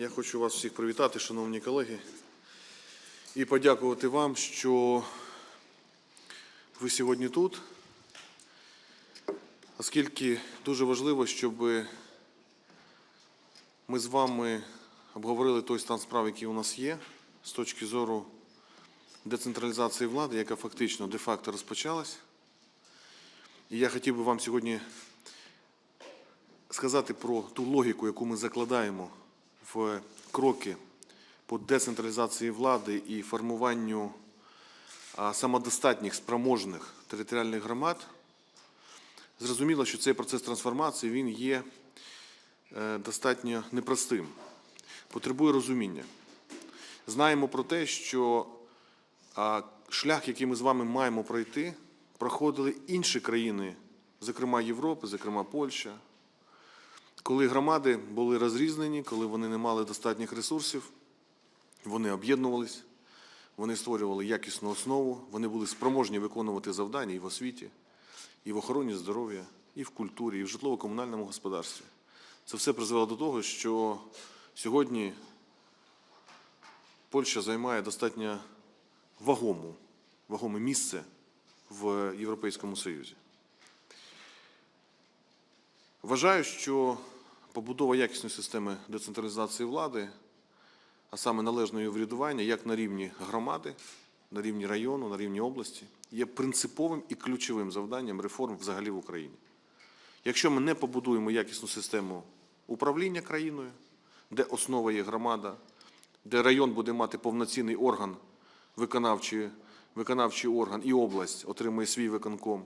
Я хочу вас всіх привітати, шановні колеги, і подякувати вам, що ви сьогодні тут, оскільки дуже важливо, щоб ми з вами обговорили той стан справ, який у нас є, з точки зору децентралізації влади, яка фактично де-факто розпочалась. І я хотів би вам сьогодні сказати про ту логіку, яку ми закладаємо в кроки по децентралізації влади і формуванню самодостатніх спроможних територіальних громад. Зрозуміло, що цей процес трансформації він є е, достатньо непростим, потребує розуміння. Знаємо про те, що шлях, який ми з вами маємо пройти, проходили інші країни, зокрема Європи, зокрема Польща, коли громади були розрізнені, коли вони не мали достатніх ресурсів, вони об'єднувались, вони створювали якісну основу, вони були спроможні виконувати завдання і в освіті, і в охороні здоров'я, і в культурі, і в житлово-комунальному господарстві. Це все призвело до того, що сьогодні Польща займає достатньо вагому, вагоме місце в Європейському Союзі. Вважаю, що побудова якісної системи децентралізації влади, а саме належного її врядування, як на рівні громади, на рівні району, на рівні області, є принциповим і ключовим завданням реформ взагалі в Україні. Якщо ми не побудуємо якісну систему управління країною, де основа є громада, де район буде мати повноцінний орган, виконавчий, виконавчий орган і область отримує свій виконком,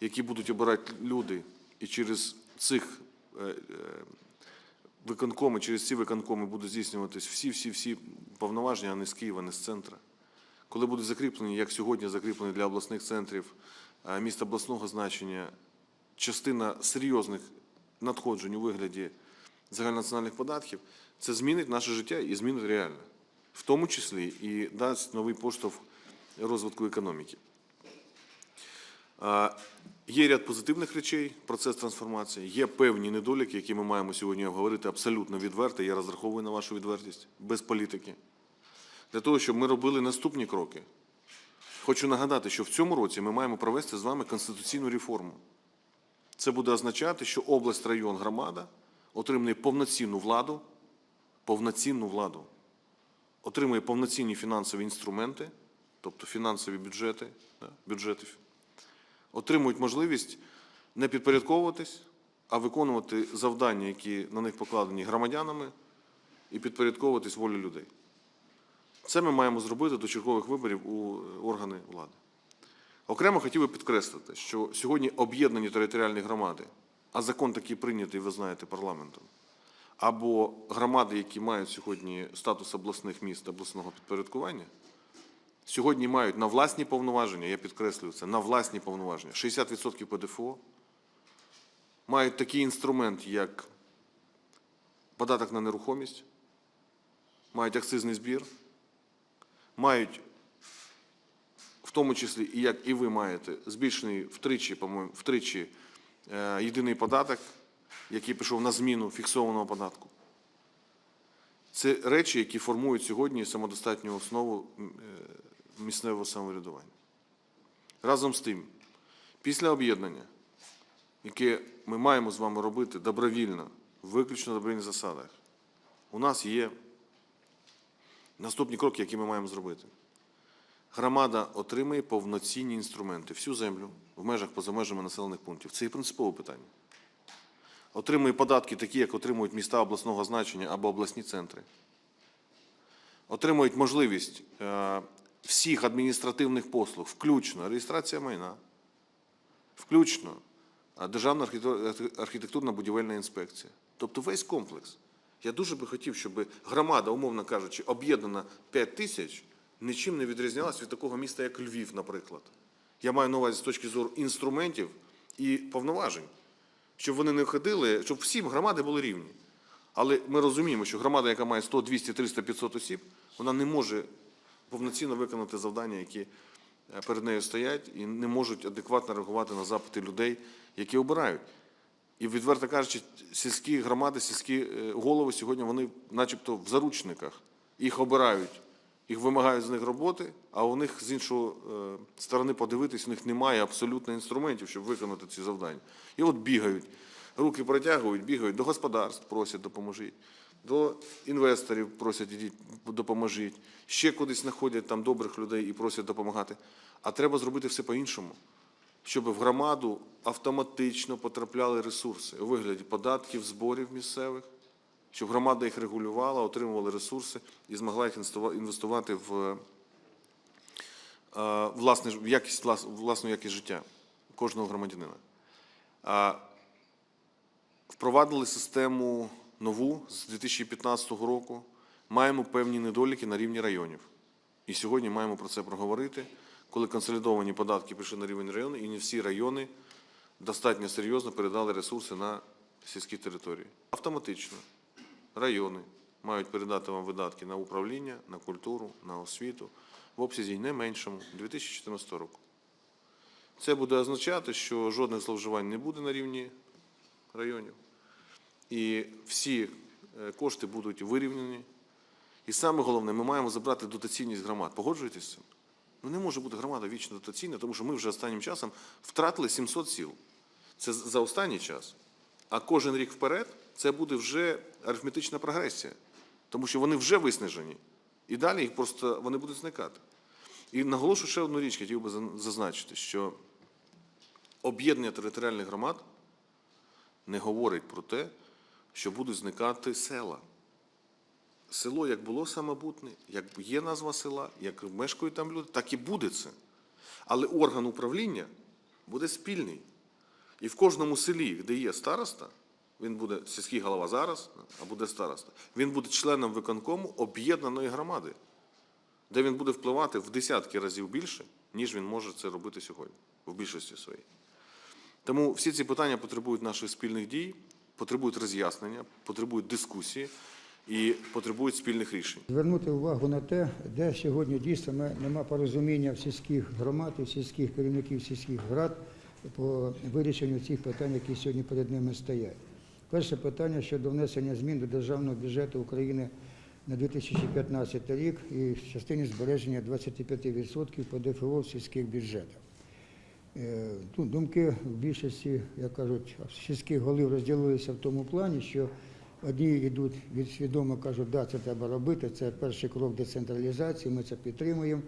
які будуть обирати люди, і через цих е, е, виконкоми, через ці виконкоми будуть здійснюватись всі-всі-всі повноваження, а не з Києва, не з центра. Коли будуть закріплені, як сьогодні закріплені для обласних центрів е, міст обласного значення, частина серйозних надходжень у вигляді загальнонаціональних податків, це змінить наше життя і змінить реально, в тому числі і дасть новий поштовх розвитку економіки. Є ряд позитивних речей, процес трансформації, є певні недоліки, які ми маємо сьогодні обговорити абсолютно відверто. Я розраховую на вашу відвертість, без політики. Для того, щоб ми робили наступні кроки. Хочу нагадати, що в цьому році ми маємо провести з вами конституційну реформу. Це буде означати, що область, район, громада отримує повноцінну владу, повноцінну владу, отримує повноцінні фінансові інструменти, тобто фінансові бюджети, бюджети отримують можливість не підпорядковуватись, а виконувати завдання, які на них покладені громадянами, і підпорядковуватись волі людей. Це ми маємо зробити до чергових виборів у органи влади. Окремо хотів би підкреслити, що сьогодні об'єднані територіальні громади, а закон такий прийнятий, ви знаєте, парламентом, або громади, які мають сьогодні статус обласних міст обласного підпорядкування, сьогодні мають на власні повноваження, я підкреслюю це, на власні повноваження, 60% ПДФО, мають такий інструмент, як податок на нерухомість, мають акцизний збір, мають, в тому числі, і як і ви маєте, збільшений втричі, по-моєму, втричі е, єдиний податок, який пішов на зміну фіксованого податку. Це речі, які формують сьогодні самодостатню основу е, місцевого самоврядування. Разом з тим, після об'єднання, яке ми маємо з вами робити добровільно, виключно на добровільних засадах, у нас є наступні кроки, які ми маємо зробити. Громада отримає повноцінні інструменти, всю землю в межах поза межами населених пунктів. Це і принципове питання. Отримує податки, такі, як отримують міста обласного значення або обласні центри. Отримують можливість е, всіх адміністративних послуг, включно реєстрація майна, включно Державна архітектур- архітектурна будівельна інспекція. Тобто весь комплекс. Я дуже би хотів, щоб громада, умовно кажучи, об'єднана 5 тисяч, нічим не відрізнялась від такого міста, як Львів, наприклад. Я маю на увазі з точки зору інструментів і повноважень, щоб вони не ходили, щоб всі громади були рівні. Але ми розуміємо, що громада, яка має 100, 200, 300, 500 осіб, вона не може повноцінно виконати завдання, які е, перед нею стоять, і не можуть адекватно реагувати на запити людей, які обирають. І відверто кажучи, сільські громади, сільські е, голови сьогодні вони начебто в заручниках. Їх обирають, їх вимагають з них роботи, а у них з іншої е, сторони подивитись, у них немає абсолютно інструментів, щоб виконати ці завдання. І от бігають, руки протягують, бігають, до господарств просять допоможіть, до інвесторів просять ідіть, допоможіть, ще кудись знаходять там добрих людей і просять допомагати. А треба зробити все по-іншому щоб в громаду автоматично потрапляли ресурси у вигляді податків, зборів місцевих, щоб громада їх регулювала, отримувала ресурси і змогла їх інвестувати в, е, власне, в якість, влас- власну якість життя кожного громадянина. Впровадили систему нову з 2015 року. Маємо певні недоліки на рівні районів. І сьогодні маємо про це проговорити, коли консолідовані податки пішли на рівень району, і не всі райони достатньо серйозно передали ресурси на сільські території. Автоматично райони мають передати вам видатки на управління, на культуру, на освіту в обсязі не меншому 2014 року. Це буде означати, що жодних зловживань не буде на рівні районів. І всі е, кошти будуть вирівняні. І саме головне, ми маємо забрати дотаційність громад. Погоджуєтесь з цим? Ну не може бути громада вічно дотаційна, тому що ми вже останнім часом втратили 700 сіл. Це за останній час. А кожен рік вперед це буде вже арифметична прогресія, тому що вони вже виснажені. І далі їх просто вони будуть зникати. І наголошую ще одну річ, хотів би зазначити, що об'єднання територіальних громад не говорить про те, що будуть зникати села. Село як було самобутне, як є назва села, як мешкають там люди, так і буде це. Але орган управління буде спільний. І в кожному селі, де є староста, він буде сільський голова зараз, а буде староста, він буде членом виконкому об'єднаної громади, де він буде впливати в десятки разів більше, ніж він може це робити сьогодні, в більшості своїй. Тому всі ці питання потребують наших спільних дій, потребують роз'яснення, потребують дискусії і потребують спільних рішень. Звернути увагу на те, де сьогодні дійсно нема порозуміння сільських громад сільських керівників сільських рад по вирішенню цих питань, які сьогодні перед ними стоять. Перше питання щодо внесення змін до державного бюджету України на 2015 рік і в частині збереження 25% по ДФО в сільських бюджетах. Е, ну, Думки в більшості, як кажуть, сільських голів розділилися в тому плані, що одні йдуть від свідомо кажуть, да, це треба робити, це перший крок децентралізації, ми це підтримуємо.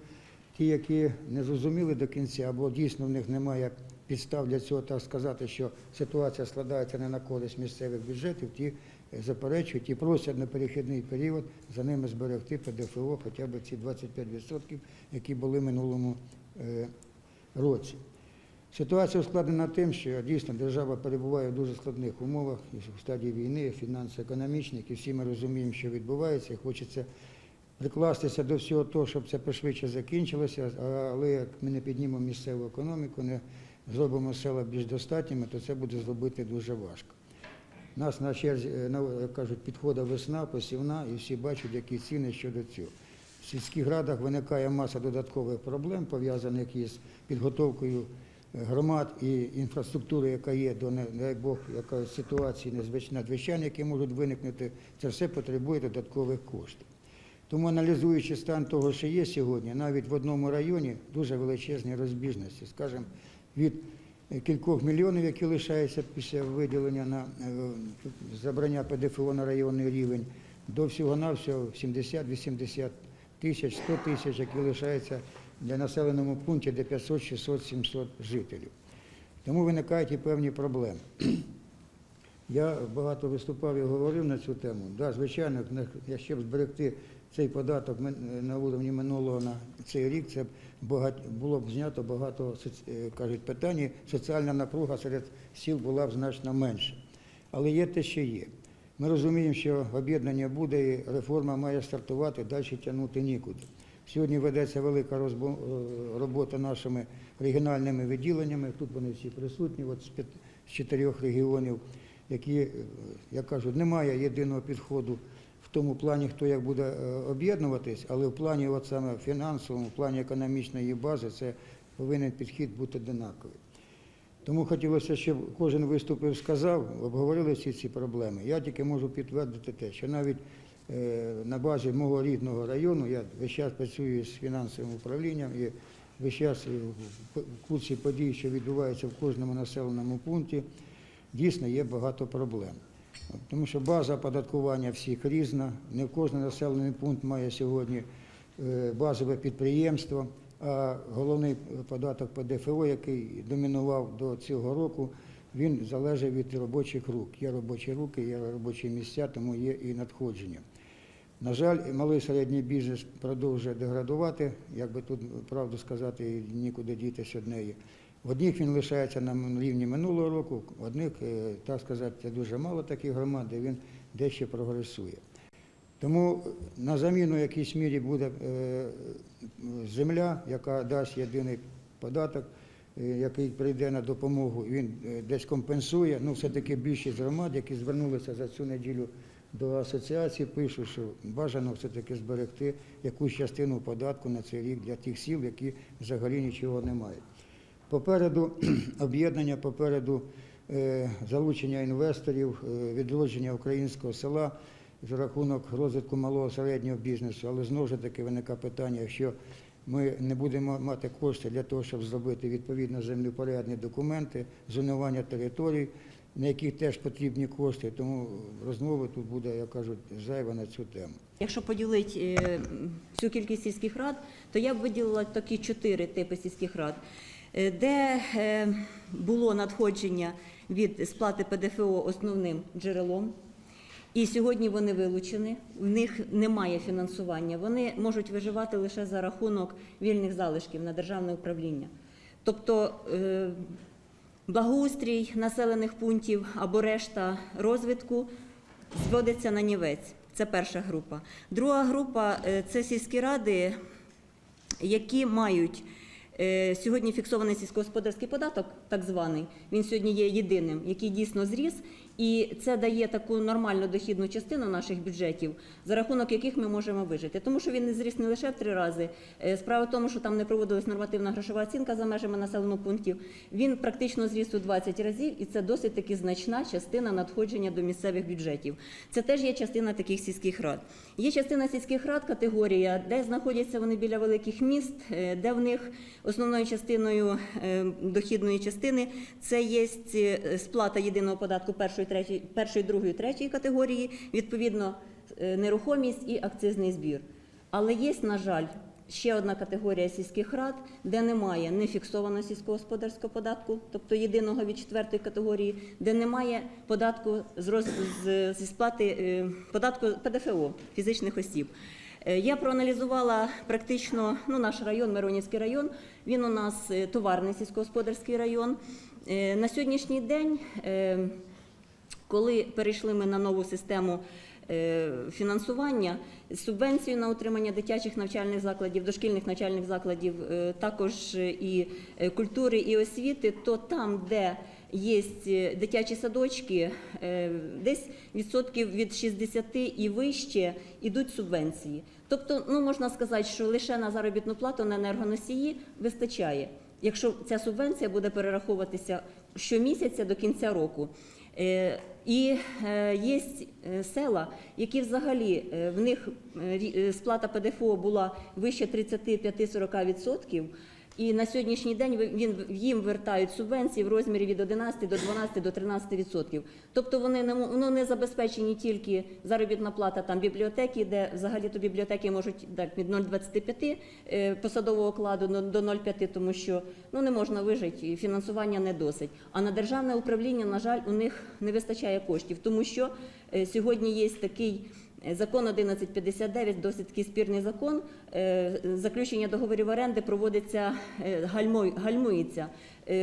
Ті, які не зрозуміли до кінця, або дійсно в них немає підстав для цього так сказати, що ситуація складається не на користь місцевих бюджетів, ті заперечують, ті просять на перехідний період за ними зберегти ПДФО хоча б ці 25%, які були минулому е, році. Ситуація ускладнена тим, що дійсно держава перебуває в дуже складних умовах в стадії війни, фінансово-економічних, і всі ми розуміємо, що відбувається, і хочеться прикластися до всього того, щоб це пошвидше закінчилося, але як ми не піднімемо місцеву економіку, не зробимо села більш достатніми, то це буде зробити дуже важко. У Нас на черзі, е, на- кажуть, підходить весна, посівна, і всі бачать, які ціни щодо цього. В сільських радах виникає маса додаткових проблем, пов'язаних із підготовкою громад і інфраструктури, яка є до не дай Бог, якась ситуації надзвичайні, які можуть виникнути, це все потребує додаткових коштів. Тому аналізуючи стан того, що є сьогодні, навіть в одному районі дуже величезні розбіжності, скажімо, від кількох мільйонів, які лишаються після виділення на е, забрання ПДФО на районний рівень, до всього-навсього 70-80 тисяч, 100 тисяч, які лишаються для населеному пункті, де 500, 600, 700 жителів. Тому виникають і певні проблеми. Я багато виступав і говорив на цю тему. Да, звичайно, якщо б зберегти цей податок на уровні минулого на цей рік, це було б знято багато е, кажуть, питань. Соціальна напруга серед сіл була б значно менша. Але є те, що є. Ми розуміємо, що об'єднання буде і реформа має стартувати, далі тягнути нікуди. Сьогодні ведеться велика е, робота нашими регіональними відділеннями. Тут вони всі присутні, от з п'ят- з чотирьох регіонів, які, е, як кажуть, немає єдиного підходу в тому плані, хто як буде е, об'єднуватись, але в плані от саме фінансовому, в плані економічної бази, це повинен підхід бути однаковий. Тому хотілося, щоб кожен виступив, сказав, обговорили всі ці проблеми. Я тільки можу підтвердити те, що навіть на базі мого рідного району я весь час працюю з фінансовим управлінням і весь час в курсі подій, що відбуваються в кожному населеному пункті, дійсно є багато проблем. Тому що база оподаткування всіх різна, не кожен населений пункт має сьогодні е, базове підприємство, а головний податок ПДФО, який домінував до цього року, він залежить від робочих рук. Є робочі руки, є робочі місця, тому є і надходження. На жаль, малий середній бізнес продовжує деградувати, як би тут правду сказати, і нікуди дітися від неї. В одних він лишається на рівні минулого року, в одних, е, так сказати, дуже мало таких громад, де він дещо прогресує. Тому на заміну якійсь мірі буде е, земля, яка дасть єдиний податок, е, який прийде на допомогу, він е, десь компенсує. Ну, все-таки більшість громад, які звернулися за цю неділю до асоціації, пишуть, що бажано все-таки зберегти якусь частину податку на цей рік для тих сіл, які взагалі нічого не мають. Попереду об'єднання, попереду е, залучення інвесторів, е, відродження українського села за рахунок розвитку малого середнього бізнесу. Але знову ж таки виникає питання, якщо ми не будемо мати кошти для того, щоб зробити відповідно землепорядні документи, зонування територій, на яких теж потрібні кошти, тому розмови тут буде, як кажуть, зайва на цю тему. Якщо поділити е, всю кількість сільських рад, то я б виділила такі чотири типи сільських рад, е, де е, було надходження від сплати ПДФО основним джерелом. І сьогодні вони вилучені, в них немає фінансування. Вони можуть виживати лише за рахунок вільних залишків на державне управління. Тобто благоустрій населених пунктів або решта розвитку зводиться на нівець. Це перша група. Друга група е, це сільські ради, які мають е, сьогодні фіксований сільськогосподарський податок, так званий. Він сьогодні є єдиним, який дійсно зріс, і це дає таку нормальну дохідну частину наших бюджетів, за рахунок яких ми можемо вижити. Тому що він не зріс не лише в три рази. Е, Справа в тому, що там не проводилась нормативна грошова оцінка за межами населених пунктів. Він практично зріс у 20 разів, і це досить таки значна частина надходження до місцевих бюджетів. Це теж є частина таких сільських рад. Є частина сільських рад, категорія, де знаходяться вони біля великих міст, е, де в них основною частиною е, дохідної частини це є сплата єдиного податку першої, третьої, першої, другої, третьої категорії, відповідно е, нерухомість і акцизний збір. Але є, на жаль, ще одна категорія сільських рад, де немає нефіксованого сільськогосподарського податку, тобто єдиного від четвертої категорії, де немає податку з, роз, з, зі сплати е, податку ПДФО фізичних осіб. Е, Я проаналізувала практично ну, наш район, Миронівський район. Він у нас товарний сільськогосподарський район. На сьогоднішній день, коли перейшли ми на нову систему е, фінансування, субвенцію на утримання дитячих навчальних закладів, дошкільних навчальних закладів, е, також і е, культури і освіти, то там, де є дитячі садочки, десь відсотків від 60 і вище йдуть субвенції. Тобто, ну можна сказати, що лише на заробітну плату на енергоносії вистачає, якщо ця субвенція буде перераховуватися щомісяця до кінця року. Е, І е, є е, села, які взагалі в них сплата ПДФО була вище 35-40%, і на сьогоднішній день він, їм вертають субвенції в розмірі від 11 до 12 до 13%. Тобто вони не, мо- ну, не забезпечені тільки заробітна плата там бібліотеки, де взагалі то бібліотеки можуть так, від 0,25 е, посадового окладу до 0,5, тому що ну, не можна вижити, і фінансування не досить. А на державне управління, на жаль, у них не вистачає коштів, тому що е, сьогодні є такий. Е, Закон 1159, досить такий спірний закон. Е, Заключення договорів оренди проводиться е, гальмується.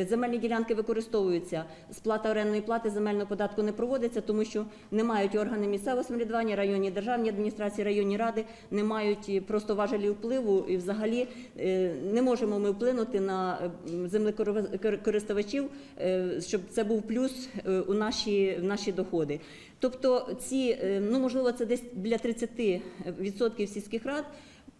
Земельні ділянки використовуються. Сплата орендної плати земельного податку не проводиться, тому що не мають органи місцевого самоврядування, районні державні адміністрації, районні ради, не мають просто важелі впливу і взагалі не можемо ми вплинути на землекористувачів, щоб це був плюс у наші, в наші доходи. Тобто ці, е, ну можливо, це десь біля 30% сільських рад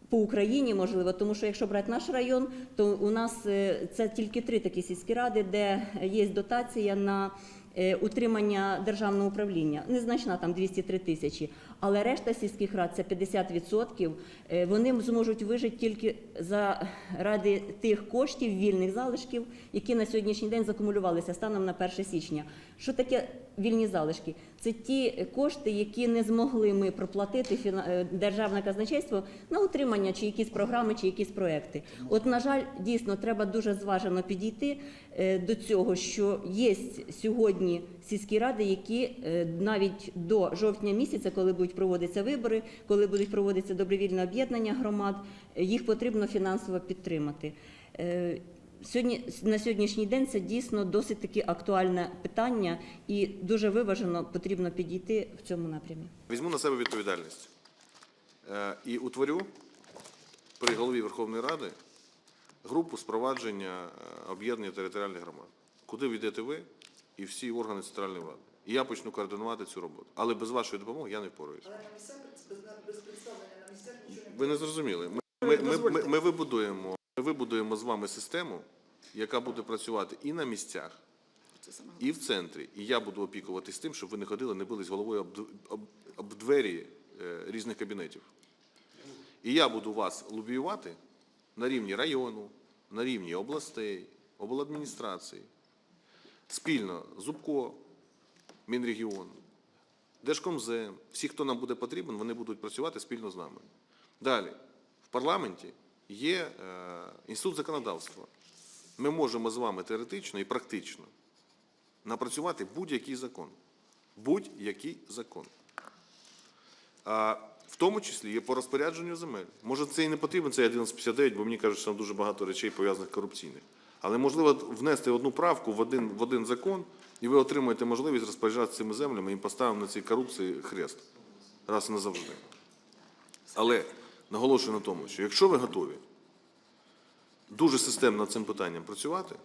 по Україні, можливо, тому що якщо брати наш район, то у нас е, це тільки три такі сільські ради, де є дотація на е, утримання державного управління. Незначна там 203 тисячі, але решта сільських рад це 50%. е, Вони зможуть вижити тільки заради тих коштів, вільних залишків, які на сьогоднішній день закумулювалися станом на 1 січня. Що таке вільні залишки? Це ті кошти, які не змогли ми проплатити фіна- е, державне казначейство на утримання чи якісь програми, чи якісь проекти. От, на жаль, дійсно треба дуже зважено підійти е, до цього, що є сьогодні сільські ради, які е, навіть до жовтня місяця, коли будуть проводитися вибори, коли будуть проводитися добровільне об'єднання громад, е, їх потрібно фінансово підтримати. Сьогодні на сьогоднішній день це дійсно досить таки актуальне питання, і дуже виважено потрібно підійти в цьому напрямі. Візьму на себе відповідальність е, і утворю при голові Верховної Ради групу спровадження е, об'єднання територіальних громад, куди війдете ви і всі органи центральної влади. І я почну координувати цю роботу. Але без вашої допомоги я не впораюсь. Але на місцях без, без представлення на місцях нічого не Ви не зрозуміли. Ми, ми, ми, ми, ми, вибудуємо, вибудуємо з вами систему, яка буде працювати і на місцях, і в центрі. І я буду опікуватись тим, щоб ви не ходили, не бились головою об, об, об двері е, різних кабінетів. І я буду вас лобіювати на рівні району, на рівні областей, обладміністрації, спільно Зубко, Мінрегіон, Держкомзем, всі, хто нам буде потрібен, вони будуть працювати спільно з нами. Далі, в парламенті є е, інститут законодавства. Ми можемо з вами теоретично і практично напрацювати будь-який закон. Будь-який закон. А, в тому числі є по розпорядженню земель. Може, це і не потрібно, це 1159, бо мені кажуть, що там дуже багато речей пов'язаних корупційних. Але можливо внести одну правку в один, в один закон, і ви отримаєте можливість розпоряджатися цими землями і поставимо на цій корупції хрест раз і назавжди. Але наголошую на тому, що якщо ви готові дуже системно над цим питанням працювати,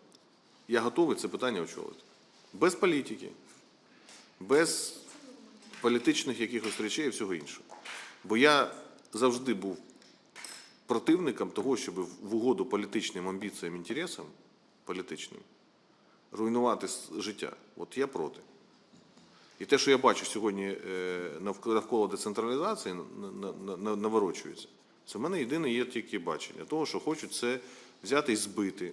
я готовий це питання очолити. Без політики, без політичних якихось речей і всього іншого. Бо я завжди був противником того, щоб в угоду політичним амбіціям, інтересам політичним руйнувати життя. От я проти. І те, що я бачу сьогодні е, навколо децентралізації на- на- на- на- наворочується, це в мене єдине є тільки бачення того, що хочуть це взяти і збити.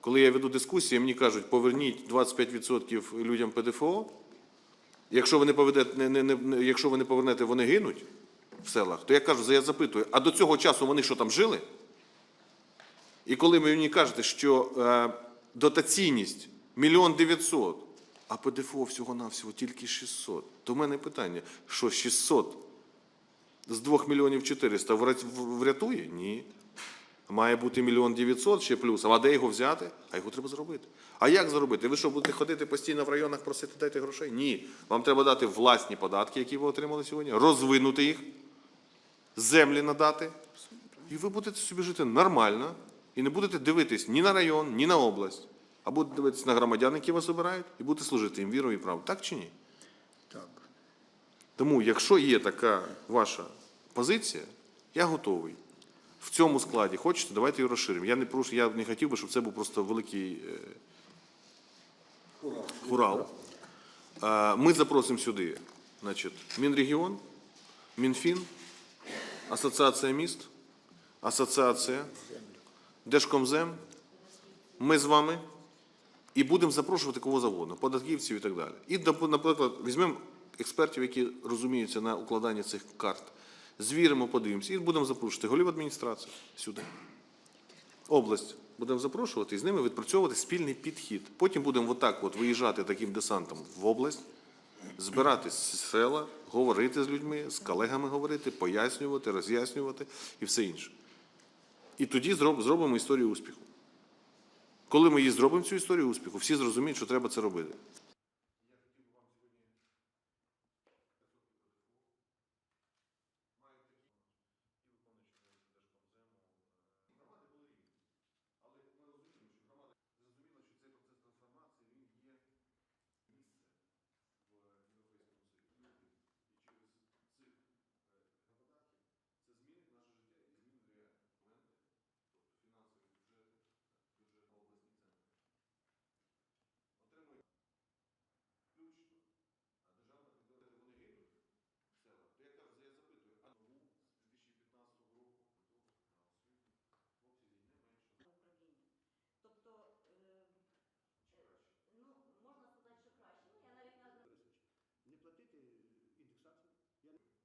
Коли я веду дискусії, мені кажуть, поверніть 25% людям ПДФО, Якщо ви не поведете, не, не, не, якщо ви не повернете, вони гинуть в селах, то я кажу, я запитую, а до цього часу вони що там жили? І коли ви мені кажете, що е, дотаційність мільйон дев'ятсот, а ПДФО всього-навсього тільки 600, то в мене питання, що 600 з 2 мільйонів 400 врятує? Ні. Має бути мільйон дев'ятсот ще плюс. А де його взяти? А його треба зробити. А як зробити? Ви що, будете ходити постійно в районах просити дайте грошей? Ні. Вам треба дати власні податки, які ви отримали сьогодні, розвинути їх, землі надати. І ви будете собі жити нормально і не будете дивитись ні на район, ні на область. А будете дивитись на громадян, які вас обирають, і будете служити їм вірою і правом. Так чи ні? Тому, якщо є така ваша позиція, я готовий. В цьому складі хочете, давайте її розширимо. Я не прошу, я не хотів би, щоб це був просто великий е, хурал. Ми запросимо сюди, значить, Мінрегіон, Мінфін, Асоціація міст, Асоціація, Держкомзем. Ми з вами і будемо запрошувати кого завгодно, податківців і так далі. І, наприклад, візьмемо експертів, які розуміються на укладанні цих карт, звіримо, подивимося, і будемо запрошувати голів адміністрації сюди. Область будемо запрошувати і з ними відпрацьовувати спільний підхід. Потім будемо отак от виїжджати таким десантом в область, збирати з села, говорити з людьми, з колегами говорити, пояснювати, роз'яснювати і все інше. І тоді зробимо історію успіху. Коли ми її зробимо цю історію успіху, всі зрозуміють, що треба це робити. You know?